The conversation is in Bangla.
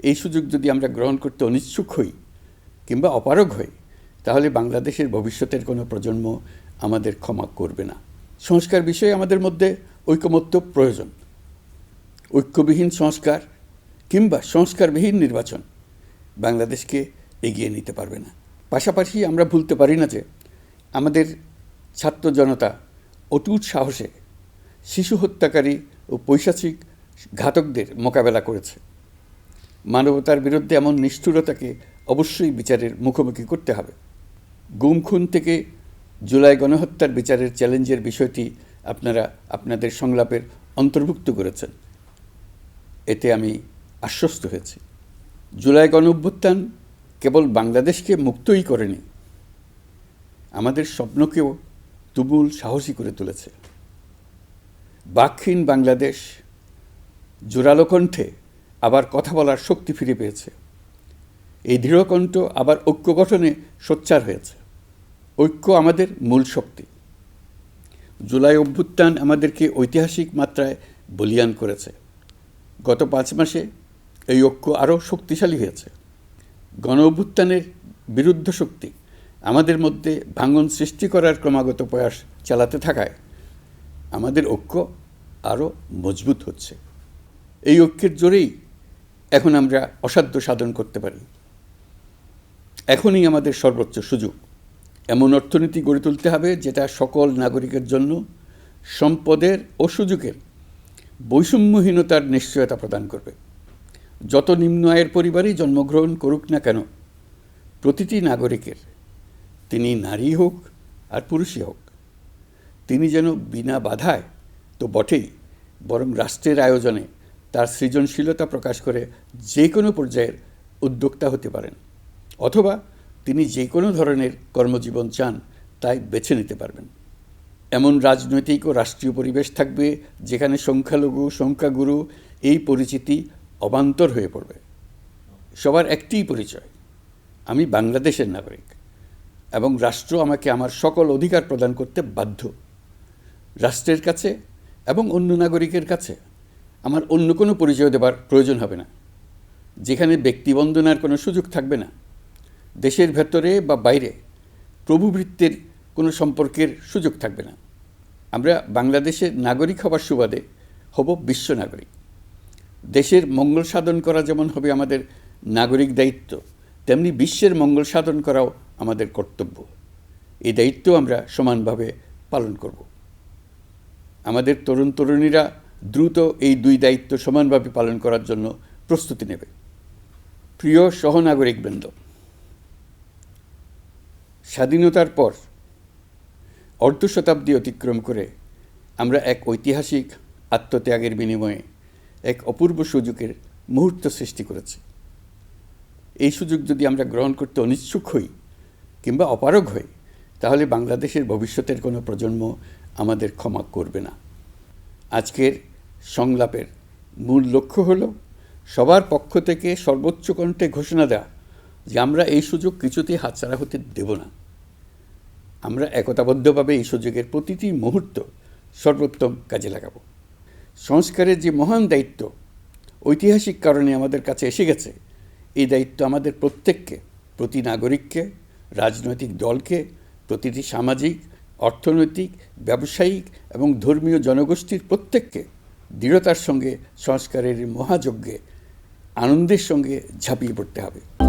এই সুযোগ যদি আমরা গ্রহণ করতে অনিচ্ছুক হই কিংবা অপারগ হই, তাহলে বাংলাদেশের ভবিষ্যতের কোনো প্রজন্ম আমাদের ক্ষমা করবে না। সংস্কার বিষয়ে আমাদের মধ্যে ঐকমত্য প্রয়োজন। ঐক্যবিহীন সংস্কার কিংবা সংস্কারবিহীন নির্বাচন বাংলাদেশকে এগিয়ে নিতে পারবে না। পাশাপাশি আমরা ভুলতে পারি না যে আমাদের ছাত্র জনতা অটুট সাহসে শিশু হত্যাকারী ও পৈশাচিক ঘাতকদের মোকাবেলা করেছে। মানবতার বিরুদ্ধে এমন নিষ্ঠুরতাকে অবশ্যই বিচারের মুখোমুখি করতে হবে। গুম, খুন থেকে জুলাই গণহত্যার বিচারের চ্যালেঞ্জের বিষয়টি আপনারা আপনাদের সংলাপের অন্তর্ভুক্ত করেছেন। এতে আমি আশ্বস্ত হয়েছি। জুলাই গণ অভ্যুত্থান কেবল বাংলাদেশকে মুক্তই করেনি, আমাদের স্বপ্নকেও তুমুল সাহসী করে তুলেছে। বাকহীন বাংলাদেশ জোরালো কণ্ঠে আবার কথা বলার শক্তি ফিরে পেয়েছে। এই দৃঢ়কণ্ঠ আবার ঐক্য গঠনে সোচ্চার হয়েছে। ঐক্য আমাদের মূল শক্তি। জুলাই অভ্যুত্থান আমাদেরকে ঐতিহাসিক মাত্রায় বলিয়ান করেছে। গত পাঁচ মাসে এই ঐক্য আরও শক্তিশালী হয়েছে। গণ অভ্যুত্থানের বিরুদ্ধ শক্তি আমাদের মধ্যে ভাঙন সৃষ্টি করার ক্রমাগত প্রয়াস চালাতে থাকায় আমাদের ঐক্য আরও মজবুত হচ্ছে। এই ঐক্যের জোরেই এখন আমরা অসাধ্য সাধন করতে পারি। এখনই আমাদের সর্বোচ্চ সুযোগ। এমন অর্থনীতি গড়ে তুলতে হবে যেটা সকল নাগরিকের জন্য সম্পদের ও সুযোগের বৈষম্যহীনতার নিশ্চয়তা প্রদান করবে। যত নিম্ন আয়ের পরিবারই জন্মগ্রহণ করুক না কেন, প্রতিটি নাগরিকের, তিনি নারী হোক আর পুরুষই হোক, তিনি যেন বিনা বাধায় তো বটেই বরং রাষ্ট্রের আয়োজনে তার সৃজনশীলতা প্রকাশ করে যে কোনো পর্যায়ের উদ্যোক্তা হতে পারেন, অথবা তিনি যে কোনো ধরনের কর্মজীবন চান তাই বেছে নিতে পারবেন। এমন রাজনৈতিক ও রাষ্ট্রীয় পরিবেশ থাকবে যেখানে সংখ্যালঘু, সংখ্যাগুরু এই পরিচিতি অবান্তর হয়ে পড়বে। সবার একটিই পরিচয়, আমি বাংলাদেশের নাগরিক এবং রাষ্ট্র আমাকে আমার সকল অধিকার প্রদান করতে বাধ্য। রাষ্ট্রের কাছে এবং অন্য নাগরিকের কাছে। আমার অন্য কোনো পরিচয় দেবার প্রয়োজন হবে না। যেখানে ব্যক্তিবন্দনার কোনো সুযোগ থাকবে না। দেশের ভেতরে বা বাইরে প্রভুবৃত্তের কোনো সম্পর্কের সুযোগ থাকবে না। আমরা বাংলাদেশের নাগরিক হবার সুবাদে হব বিশ্ব নাগরিক। দেশের মঙ্গল সাধন করা যেমন হবে আমাদের নাগরিক দায়িত্ব, তেমনি বিশ্বের মঙ্গল সাধন করাও আমাদের কর্তব্য। এই দায়িত্ব আমরা সমানভাবে পালন করব। আমাদের তরুণ তরুণীরা দ্রুত এই দুই দায়িত্ব সমানভাবে পালন করার জন্য প্রস্তুতি নেবে। প্রিয় সহনাগরিকবৃন্দ, স্বাধীনতার পর অর্ধ শতাব্দী অতিক্রম করে আমরা এক ঐতিহাসিক আত্মত্যাগের বিনিময়ে এক অপূর্ব সুযোগের মুহূর্ত সৃষ্টি করেছি। এই সুযোগ যদি আমরা গ্রহণ করতে অনিচ্ছুক হই কিংবা অপারগ হই, তাহলে বাংলাদেশের ভবিষ্যতের কোনো প্রজন্ম আমাদের ক্ষমা করবে না। আজকের সংলাপের মূল লক্ষ্য হল সবার পক্ষ থেকে সর্বোচ্চ কণ্ঠে ঘোষণা দেওয়া যে আমরা এই সুযোগ কিছুতেই হাতছাড়া হতে দেব না। আমরা একতাবদ্ধভাবে এই সুযোগের প্রতিটি মুহূর্ত সর্বোত্তম কাজে লাগাবো। সংস্কারের যে মহান দায়িত্ব ঐতিহাসিক কারণে আমাদের কাছে এসে গেছে, এই দায়িত্ব আমাদের প্রত্যেককে, প্রতি নাগরিককে, রাজনৈতিক দলকে, প্রতিটি সামাজিক অর্থনৈতিক, ব্যবসায়িক এবং ধর্মীয় জনগোষ্ঠীর প্রত্যেককে দৃঢ়তার সঙ্গে সংস্কারের মহাযজ্ঞে আনন্দের সঙ্গে ঝাঁপিয়ে পড়তে হবে।